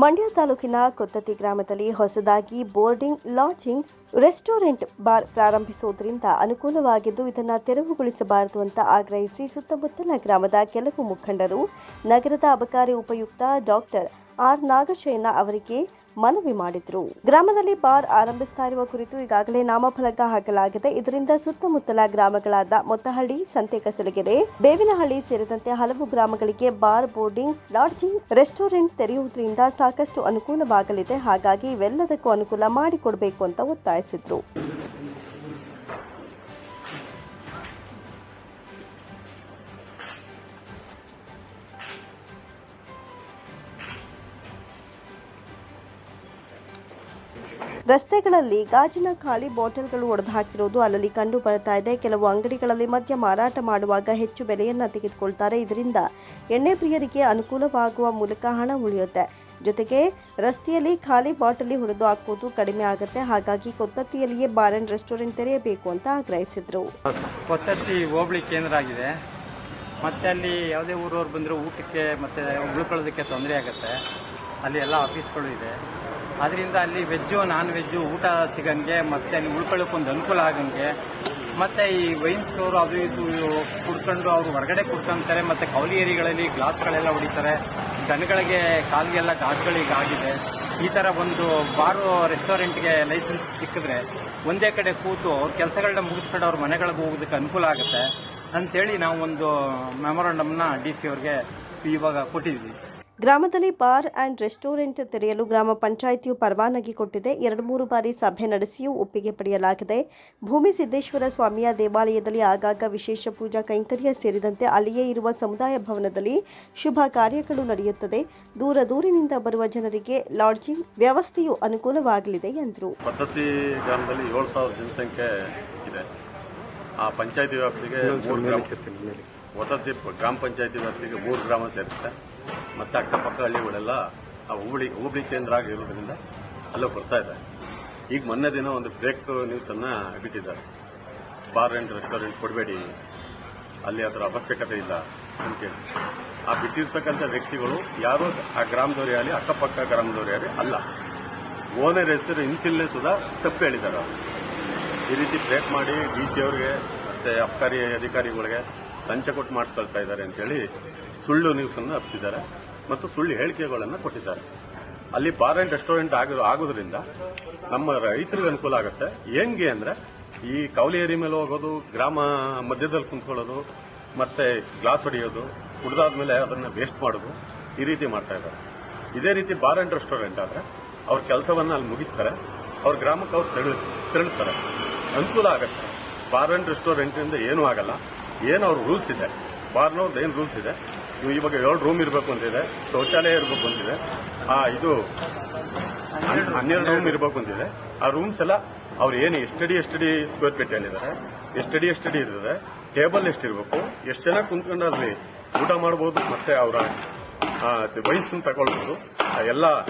ಮಂಡ್ಯ ತಾಲೂಕಿನ ಕೊತ್ತತಿ ಗ್ರಾಮದಲ್ಲಿ ಹೊಸದಾಗಿ ಬೋರ್ಡಿಂಗ್, ಲಾಡ್ಜಿಂಗ್, ರೆಸ್ಟೋರೆಂಟ್ ಬಾರ್ ಪ್ರಾರಂಭಿಸುವುದರಿಂದ ಅನುಕೂಲವಾಗಿದ್ದು ಇದನ್ನು ತೆರವುಗೊಳಿಸಬಾರದು ಅಂತ ಆಗ್ರಹಿಸಿ ಸುತ್ತಮುತ್ತಲ ಗ್ರಾಮದ ಕೆಲವು ಮುಖಂಡರು, ನಗರದ ಅಬಕಾರಿ ಉಪಯುಕ್ತ ಡಾಕ್ಟರ್ ಆರ್ ನಾಗಶಯನ ಅವರಿಗೆ ಮನವಿ ಮಾಡಿದ್ರು. ಗ್ರಾಮದಲ್ಲಿ ಬಾರ್ ಆರಂಭಿಸ್ತಾ ಇರುವ ಕುರಿತು ಈಗಾಗಲೇ ನಾಮಫಲಕ ಹಾಕಲಾಗಿದೆ. ಇದರಿಂದ ಸುತ್ತಮುತ್ತಲ ಗ್ರಾಮಗಳಾದ ಮೊತ್ತಹಳ್ಳಿ, ಸಂತೆಕಸಲಗೆರೆ, ಬೇವಿನಹಳ್ಳಿ ಸೇರಿದಂತೆ ಹಲವು ಗ್ರಾಮಗಳಿಗೆ ಬಾರ್ ಬೋರ್ಡಿಂಗ್, ಲಾಡ್ಜಿಂಗ್, ರೆಸ್ಟೋರೆಂಟ್ ತೆರೆಯುವುದರಿಂದ ಸಾಕಷ್ಟು ಅನುಕೂಲವಾಗಲಿದೆ. ಹಾಗಾಗಿ ಇವೆಲ್ಲದಕ್ಕೂ ಅನುಕೂಲ ಮಾಡಿಕೊಡಬೇಕು ಅಂತ ಒತ್ತಾಯಿಸಿದ್ರು. ರಸ್ತೆಗಳಲ್ಲಿ ಗಾಜಿನ ಖಾಲಿ ಬಾಟಲ್ಗಳು ಒಡೆದು ಹಾಕಿರೋದು ಅಲ್ಲಲ್ಲಿ ಕಂಡು ಬರ್ತಾ ಇದೆ. ಕೆಲವು ಅಂಗಡಿಗಳಲ್ಲಿ ಮದ್ಯ ಮಾರಾಟ ಮಾಡುವಾಗ ಹೆಚ್ಚು ಬೆಲೆಯನ್ನ ತೆಗೆದುಕೊಳ್ತಾರೆ. ಇದರಿಂದ ಎಣ್ಣೆ ಪ್ರಿಯರಿಗೆ ಅನುಕೂಲವಾಗುವ ಮೂಲಕ ಹಣ ಉಳಿಯುತ್ತೆ. ಜೊತೆಗೆ ರಸ್ತೆಯಲ್ಲಿ ಖಾಲಿ ಬಾಟಲಿ ಹೊಡೆದು ಹಾಕುವುದು ಕಡಿಮೆ ಆಗುತ್ತೆ. ಹಾಗಾಗಿ ಕೊತ್ತತ್ತಿಯಲ್ಲಿಯೇ ಬಾರ್ ಅಂಡ್ ರೆಸ್ಟೋರೆಂಟ್ ತೆರೆಯಬೇಕು ಅಂತ ಆಗ್ರಹಿಸಿದ್ರು. ಕೊತ್ತತ್ತಿ ಹೋಬಳಿ ಕೇಂದ್ರ ಆಗಿದೆ. ಮತ್ತೆ ಅಲ್ಲಿ ಯಾವುದೇ ಊರವ್ರು ಬಂದರೂ ಊಟಕ್ಕೆ ಮತ್ತೆ ಉಳ್ಕೊಳ್ಳೋದಕ್ಕೆ ತೊಂದರೆ ಆಗುತ್ತೆ. ಅಲ್ಲಿ ಎಲ್ಲ ಆಫೀಸ್ಗಳು ಇದೆ. ಅದರಿಂದ ಅಲ್ಲಿ ವೆಜ್ಜು ನಾನ್ ವೆಜ್ಜು ಊಟ ಸಿಗಂಗೆ ಮತ್ತು ಅಲ್ಲಿ ಉಳ್ಕೊಳ್ಳೋಕೆ ಒಂದು ಅನುಕೂಲ ಆಗಂಗೆ ಮತ್ತು ಈ ವೈನ್ ಸ್ಟೋರ್ ಅದು ಇದು ಕುಡ್ಕೊಂಡು ಅವರು ಹೊರಗಡೆ ಕುಡ್ಕೊಂತಾರೆ, ಮತ್ತು ಕೌಲಿ ಏರಿಗಳಲ್ಲಿ ಗ್ಲಾಸ್ಗಳೆಲ್ಲ ಹೊಡಿತಾರೆ. ದನಗಳಿಗೆ ಕಾಲಿಗೆಲ್ಲ ಗಾಜುಗಳಿಗೆ ಆಗಿದೆ. ಈ ಥರ ಒಂದು ಬಾರು ರೆಸ್ಟೋರೆಂಟ್ಗೆ ಲೈಸೆನ್ಸ್ ಸಿಕ್ಕಿದ್ರೆ ಒಂದೇ ಕಡೆ ಕೂತು ಅವ್ರ ಕೆಲಸಗಳನ್ನ ಮುಗಿಸ್ಕೊಂಡು ಅವ್ರ ಮನೆಗಳಿಗೆ ಹೋಗೋದಕ್ಕೆ ಅನುಕೂಲ ಆಗುತ್ತೆ ಅಂಥೇಳಿ ನಾವು ಒಂದು ಮೆಮೊರಾಂಡಮ್ನ ಡಿ ಸಿ ಅವ್ರಿಗೆ ಇವಾಗ ಕೊಟ್ಟಿದ್ವಿ ಗ್ರಾಮದಲ್ಲಿ ಬಾರ್ ಆ್ಯಂಡ್ ರೆಸ್ಟೋರೆಂಟ್ ತೆರೆಯಲು ಗ್ರಾಮ ಪಂಚಾಯಿತಿಯು ಪರವಾನಗಿ ಕೊಟ್ಟಿದೆ. ಎರಡು ಮೂರು ಬಾರಿ ಸಭೆ ನಡೆಸಿಯೂ ಒಪ್ಪಿಗೆ ಪಡೆಯಲಾಗಿದೆ. ಭೂಮಿ ಸಿದ್ದೇಶ್ವರ ಸ್ವಾಮಿಯ ದೇವಾಲಯದಲ್ಲಿ ಆಗಾಗ ವಿಶೇಷ ಪೂಜಾ ಕೈಂಕರ್ಯ ಸೇರಿದಂತೆ ಅಲ್ಲಿಯೇ ಇರುವ ಸಮುದಾಯ ಭವನದಲ್ಲಿ ಶುಭ ಕಾರ್ಯಗಳು ನಡೆಯುತ್ತದೆ. ದೂರ ದೂರಿನಿಂದ ಬರುವ ಜನರಿಗೆ ಲಾಡ್ಜಿಂಗ್ ವ್ಯವಸ್ಥೆಯು ಅನುಕೂಲವಾಗಲಿದೆ ಎಂದರು. ಪದ್ಧತಿ ಗ್ರಾಮದಲ್ಲಿ ಏಳು ಸಾವಿರ ಜನಸಂಖ್ಯೆ ಇದೆ. ಆ ಪಂಚಾಯತಿ ವ್ಯಾಪ್ತಿಗೆ ಗ್ರಾಮ ಒತ್ತತ್ತಿ ಗ್ರಾಮ ಪಂಚಾಯತಿ ವ್ಯಾಪ್ತಿಗೆ ಮೂರು ಗ್ರಾಮ ಸೇರುತ್ತೆ ಮತ್ತು ಅಕ್ಕಪಕ್ಕ ಹಳ್ಳಿಗಳೆಲ್ಲ ಆ ಹೋಬಳಿ ಹೋಬಳಿ ಕೇಂದ್ರ ಆಗಿರೋದ್ರಿಂದ ಅಲ್ಲೇ ಬರ್ತಾ ಇದೆ. ಈಗ ಮೊನ್ನೆ ದಿನ ಒಂದು ಬ್ರೇಕ್ ನ್ಯೂಸನ್ನು ಬಿಟ್ಟಿದ್ದಾರೆ. ಬಾರ್ ಆ್ಯಂಡ್ ರೆಸ್ಟೋರೆಂಟ್ ಕೊಡಬೇಡಿ, ಅಲ್ಲಿ ಅದರ ಅವಶ್ಯಕತೆ ಇಲ್ಲ ಅಂತೇಳಿ ಆ ಬಿಟ್ಟಿರ್ತಕ್ಕಂಥ ವ್ಯಕ್ತಿಗಳು ಯಾರೋ ಆ ಗ್ರಾಮದವರೇ ಆಗಲಿ, ಅಕ್ಕಪಕ್ಕ ಗ್ರಾಮದವರೇ ಆಗಲಿ ಅಲ್ಲ. ಓನರ್ ಹೆಸರು ಇನ್ಸಿಲ್ನೇ ಸುಧಾ ತಪ್ಪು ಹೇಳಿದ್ದಾರೆ ಅವರು. ಈ ರೀತಿ ಬ್ರೇಕ್ ಮಾಡಿ ಡಿ ಸಿ ಅವ್ರಿಗೆ, ಮತ್ತೆ ಅಬ್ಕಾರಿ ಅಧಿಕಾರಿಗಳಿಗೆ ಲಂಚ ಕೊಟ್ಟು ಮಾಡಿಸ್ಕೊಳ್ತಾ ಇದ್ದಾರೆ ಅಂತೇಳಿ ಸುಳ್ಳು ನ್ಯೂಸನ್ನು ಹಬ್ಬಿಸಿದ್ದಾರೆ ಮತ್ತು ಸುಳ್ಳು ಹೇಳಿಕೆಗಳನ್ನು ಕೊಟ್ಟಿದ್ದಾರೆ. ಅಲ್ಲಿ ಬಾರ್ ಆ್ಯಂಡ್ ರೆಸ್ಟೋರೆಂಟ್ ಆಗೋ ಆಗೋದ್ರಿಂದ ನಮ್ಮ ರೈತರಿಗೆ ಅನುಕೂಲ ಆಗುತ್ತೆ. ಹೆಂಗೆ ಅಂದ್ರೆ ಈ ಕೌಲಿ ಏರಿ ಮೇಲೆ ಹೋಗೋದು, ಗ್ರಾಮ ಮಧ್ಯದಲ್ಲಿ ಕುಂತ್ಕೊಳ್ಳೋದು, ಮತ್ತೆ ಗ್ಲಾಸ್ ಹೊಡೆಯೋದು ಕುಡ್ದಾದ್ಮೇಲೆ ಅದನ್ನ ವೇಸ್ಟ್ ಮಾಡೋದು ಈ ರೀತಿ ಮಾಡ್ತಾ ಇದ್ದಾರೆ. ಇದೇ ರೀತಿ ಬಾರ್ ಅಂಡ್ ರೆಸ್ಟೋರೆಂಟ್ ಆದ್ರೆ ಅವ್ರ ಕೆಲಸವನ್ನ ಅಲ್ಲಿ ಮುಗಿಸ್ತಾರೆ. ಅವ್ರ ಗ್ರಾಮಕ್ಕೆ ಅವ್ರು ತೆರಳು ತೆರಳುತ್ತಾರೆ ಅನುಕೂಲ ಆಗುತ್ತೆ. ಬಾರ್ ಆ್ಯಂಡ್ ರೆಸ್ಟೋರೆಂಟಿಂದ ಏನೂ ಆಗಲ್ಲ. ಏನು ಅವ್ರ ರೂಲ್ಸ್ ಇದೆ? ಬಾರ್ನವ್ರದ್ದು ಏನು ರೂಲ್ಸ್ ಇದೆ? ನೀವು ಇವಾಗ ಎರಡು ರೂಮ್ ಇರಬೇಕು ಅಂತಿದೆ, ಶೌಚಾಲಯ ಇರಬೇಕು ಅಂತಿದೆ, ಆ ಇದು ಹನ್- ಹನ್ನೆರಡು ರೂಮ್ ಇರಬೇಕು ಅಂತಿದೆ. ಆ ರೂಮ್ಸ್ ಎಲ್ಲ ಅವ್ರು ಏನು ಎಷ್ಟಡಿ ಎಷ್ಟಡಿ ಸ್ಕ್ವೇರ್ ಫೀಟ್ ಹೇಳಿದ್ದಾರೆ ಎಷ್ಟಡಿ ಎಷ್ಟಡಿ ಇರ್ತದೆ ಟೇಬಲ್ ಎಷ್ಟಿರಬೇಕು ಎಷ್ಟು ಜನ ಕುಂತ್ಕೊಂಡು ಅಲ್ಲಿ ಊಟ ಮಾಡ್ಬೋದು ಮತ್ತೆ ಅವರ ವಯಸ್ಸನ್ನು ತಗೊಳ್ಬೋದು ಎಲ್ಲ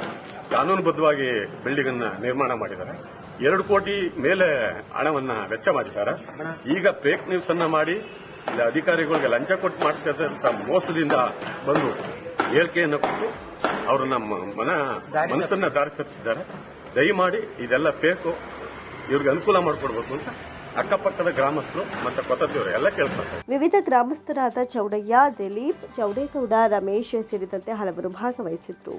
ಕಾನೂನುಬದ್ಧವಾಗಿ ಬಿಲ್ಡಿಂಗ್ ಅನ್ನ ನಿರ್ಮಾಣ ಮಾಡಿದ್ದಾರೆ. ಎರಡು ಕೋಟಿ ಮೇಲೆ ಹಣವನ್ನ ವೆಚ್ಚ ಮಾಡಿದ್ದಾರೆ. ಈಗ ಫೇಕ್ ನ್ಯೂಸ್ ಅನ್ನ ಮಾಡಿ ಇಲ್ಲಿ ಅಧಿಕಾರಿಗಳಿಗೆ ಲಂಚ ಕೊಟ್ಟು ಮಾಡಿಸಿದಂತ ಮೋಸದಿಂದ ಬಂದು ಹೇಳಿಕೆಯನ್ನು ಕೊಟ್ಟು ಅವರು ನಮ್ಮ ಮನ ಮನಸ್ಸನ್ನ ದಾರಿ ತಪ್ಪಿಸಿದ್ದಾರೆ. ದಯಮಾಡಿ ಇದೆಲ್ಲ ಬೇಕು. ಇವ್ರಿಗೆ ಅನುಕೂಲ ಮಾಡಿಕೊಡ್ಬೇಕು ಅಂತ ಅಕ್ಕಪಕ್ಕದ ಗ್ರಾಮಸ್ಥರು ಮತ್ತೆ ಕೊತ್ತತ್ತಿಯವರು ಎಲ್ಲ ಕೇಳ್ತಾರೆ ವಿವಿಧ ಗ್ರಾಮಸ್ಥರಾದ ಚೌಡಯ್ಯ ದಿಲೀಪ್ ಚೌಡೇಗೌಡ ರಮೇಶ್ ಸೇರಿದಂತೆ ಹಲವರು ಭಾಗವಹಿಸಿದ್ರು.